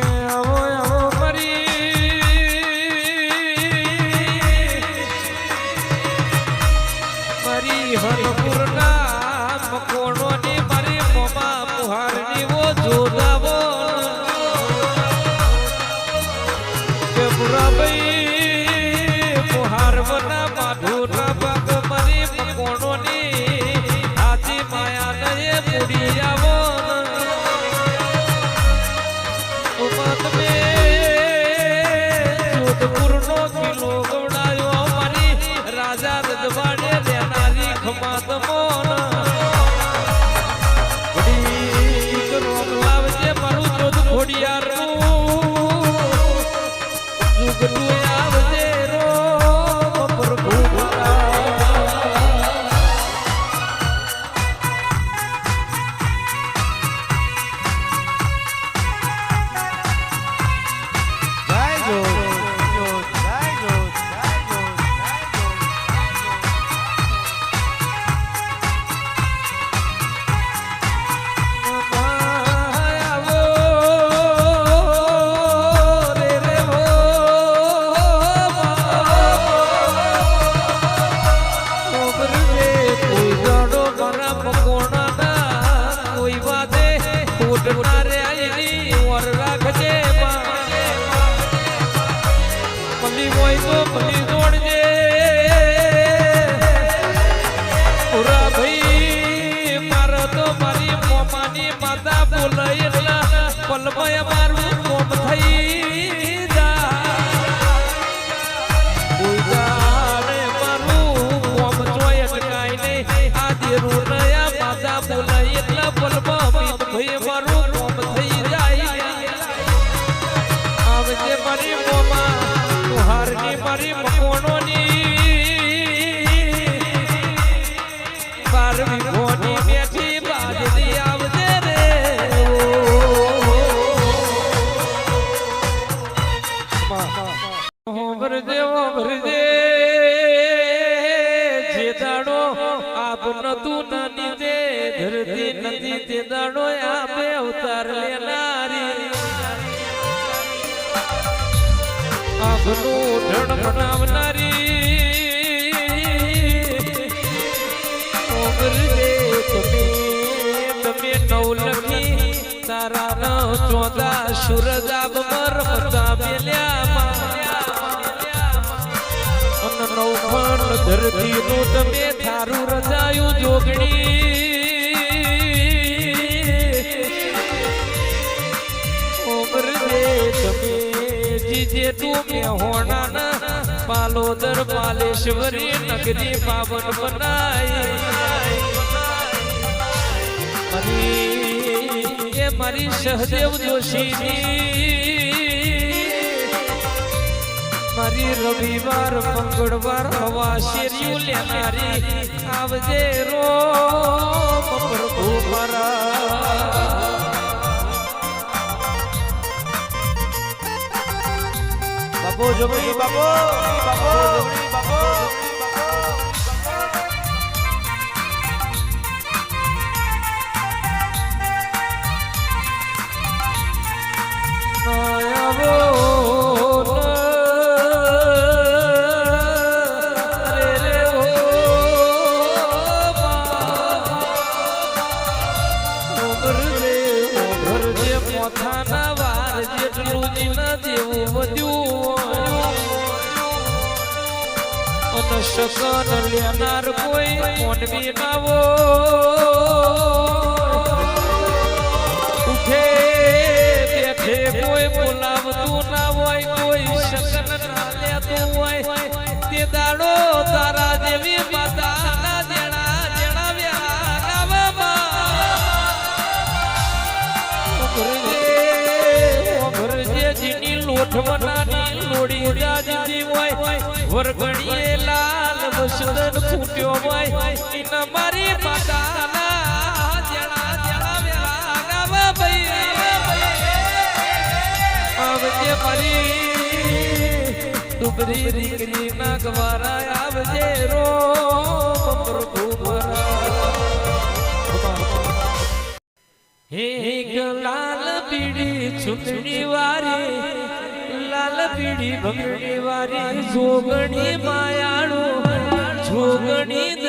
quem é eu Good બોલાય એટલા થઈ દાડે મારું ભરજે ભરદે, જે દાડો આપ નતું નાની તે ધરતી નથી તે દાડો આપે અવતાર લેનારી. આપનું ધણ બનાવનારી તારા ન ધરતી નું તમે જોગણી ઉમરદે તમે જીજે પાલોદર પાલેશ્વરી નગરી પાવન બનાઈ એ મારી સહદેવ જોશીની. મારી રવિવાર, મંગળવાર, હવા શેરીયું લેનારી આવજે રો પ્રભુ મારા. બાપો જમણી બાપો. બાપો જમણી બાપો. શકન લેનાર કોઈ મોનવી નાવો ઉઠે, બેઠે કોઈ બોલાવતું ના હોય હોય. તે દાડો તારા જેવી માતાના વરગણીએ લાલ વસુદન ફૂટ્યો હોય ઇન મારી માતાના આવજે મારી ડુબરી દીકરી ગવારા આવજે રો પ્રભુ હે લાલ પીડી ચૂંટણી વારી લાલ પીડી ભગણી વારી જોગણી માયાળું જોગણી